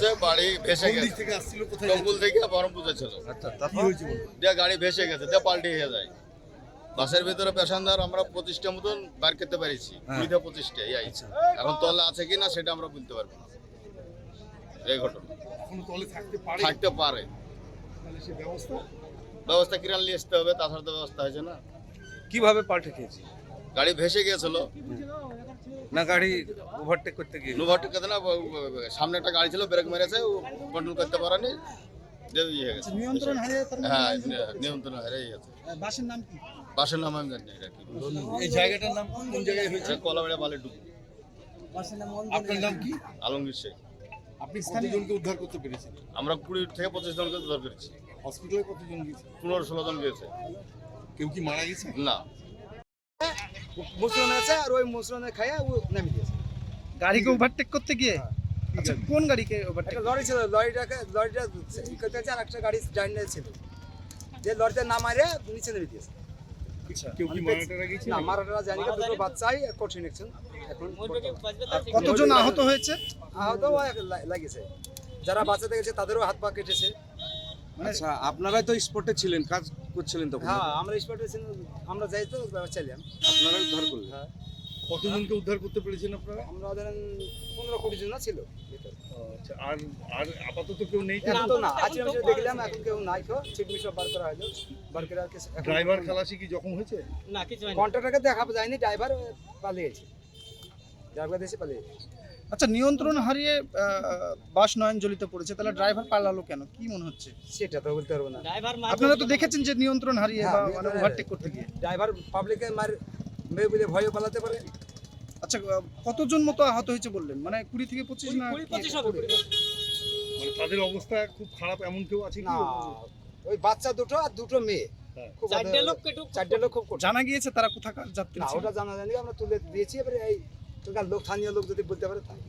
হয়েছে বাড়ি ভেসে গেছে। থেকে আসছিল কোথায় টঙ্গুল থেকে বহরমপুরে ছিল। আচ্ছা তারপর? দিয়ে গাড়ি ভেসে গেছে দিয়ে পাল্টে হয়ে যায়। বাসের ভিতরে প্যাসেঞ্জার আমরা পঁচিশটা মতন বার করতে পেরেছি হ্যাঁ। পঁচিশটা এই আইছে। এখন তলে আছে কিনা সেটা আমরা বলতে পারব না। এই ঘটনা। এখনও তলে থাকতে পারে? থাকতে পারে। তাহলে সে ব্যবস্থা? ব্যবস্থা কিরান নিয়ে আসতে হবে তাছাড়া তো ব্যবস্থা হয়েছে না। কীভাবে পাল্টে খেয়েছি? গাড়ি ভেসে গিয়েছিল। না গাড়ি ওভারটেক করতে গিয়ে। নুভারটি কথা না সামনে একটা গাড়ি ছিল ব্রেক মেরেছে ও কন্ট্রোল করতে পারেনি ইয়ে হয়ে গেছে। নিয়ন্ত্রণ হারিয়ে মানে হ্যাঁ নিয়ন্ত্রণ হারিয়ে গেছে। বাসের নাম কি? বাসের নাম আমি জানি না এটা কি? এই জায়গাটার নাম কোন জায়গায় হয়েছে? কলাবেড়া আপনার নাম কি? আলমগীর শেখ। আপনি কতজনকে উদ্ধার করতে পেরেছেন? আমরা কুড়ি থেকে পঁচিশ জনকে উদ্ধার করেছি। হসপিটালে কতজন পনেরো ষোলো জন গেছে কেউ কি মারা গেছে? না। মুসলমান আছে আর ওই মুসলমানের খাইয়া ও নামিয়ে দিয়েছে। গাড়িকে ওভারটেক করতে গিয়ে? আচ্ছা কোন গাড়িকে ওভারটেক লরি ছিল লরিটাকে লরিটা ই করতে হচ্ছে আর একটা গাড়ি জাইনে ছিল। যে লরিতে না মারে নিচে নেমে দিয়েছে। কেউ কি মারা টারা গেছে না মারাটা জানি না দুটো বাচ্চাই কঠিন একজন। কতজন আহত হয়েছে? আহত লাগিয়েছে। যারা বাচ্চাতে গেছে তাদেরও হাত পা কেটেছে। আচ্ছা আপনারাই তো স্পটে ছিলেন। কাজ করছিলেন তখন হ্যাঁ আমরা স্পটে আমরা যাই তো চাইলাম। আপনারাই উদ্ধার করলেন? হ্যাঁ। কতজনকে উদ্ধার করতে পেরেছেন আপনারা? আমরা ধরেন পনেরো কোটি জন ছিল আচ্ছা আর আর আপাতত কেউ নেই? তো না আজকে আমি দেখলাম এখন কেউ নাই কেউ চিটমি সব বার করা হলো। বার করে আর ড্রাইভার খালাসি কি জখম হয়েছে? কন্ট্রাক্টরকে দেখা যায়নি ড্রাইভার পালিয়েছে। ড্রাইভার দেশে পালিয়েছে। আচ্ছা নিয়ন্ত্রণ হারিয়ে বাস নয়নজলিত পড়েছে তাহলে ড্রাইভার পালালো কেন? কি মনে হচ্ছে? সেটা তো বলতে পারব না। আপনারা তো দেখেছেন যে নিয়ন্ত্রণ হারিয়ে বা হ্যাঁ, মানে ওভারটেক করতে গিয়ে। ড্রাইভার পাবলিকে মার মেয়ে বলে ভয়ও পালাতে পারে। আচ্ছা কতজন মতো আহত হয়েছে বললেন? মানে কুড়ি থেকে পঁচিশ না কি? মানে তাদের অবস্থা খুব খারাপ এমন কেউ আছে কি? না ওই বাচ্চা দুটো আর দুটো মেয়ে। হ্যাঁ। খুব চারটে লোক চারটে লোক খুব জানা গিয়েছে তারা কোথাকার যাত্রী ছিল? ওটা জানা জানি আমরা তুলে দিয়েছি এবারে এই লোক স্থানীয় লোক যদি বলতে পারে তাই।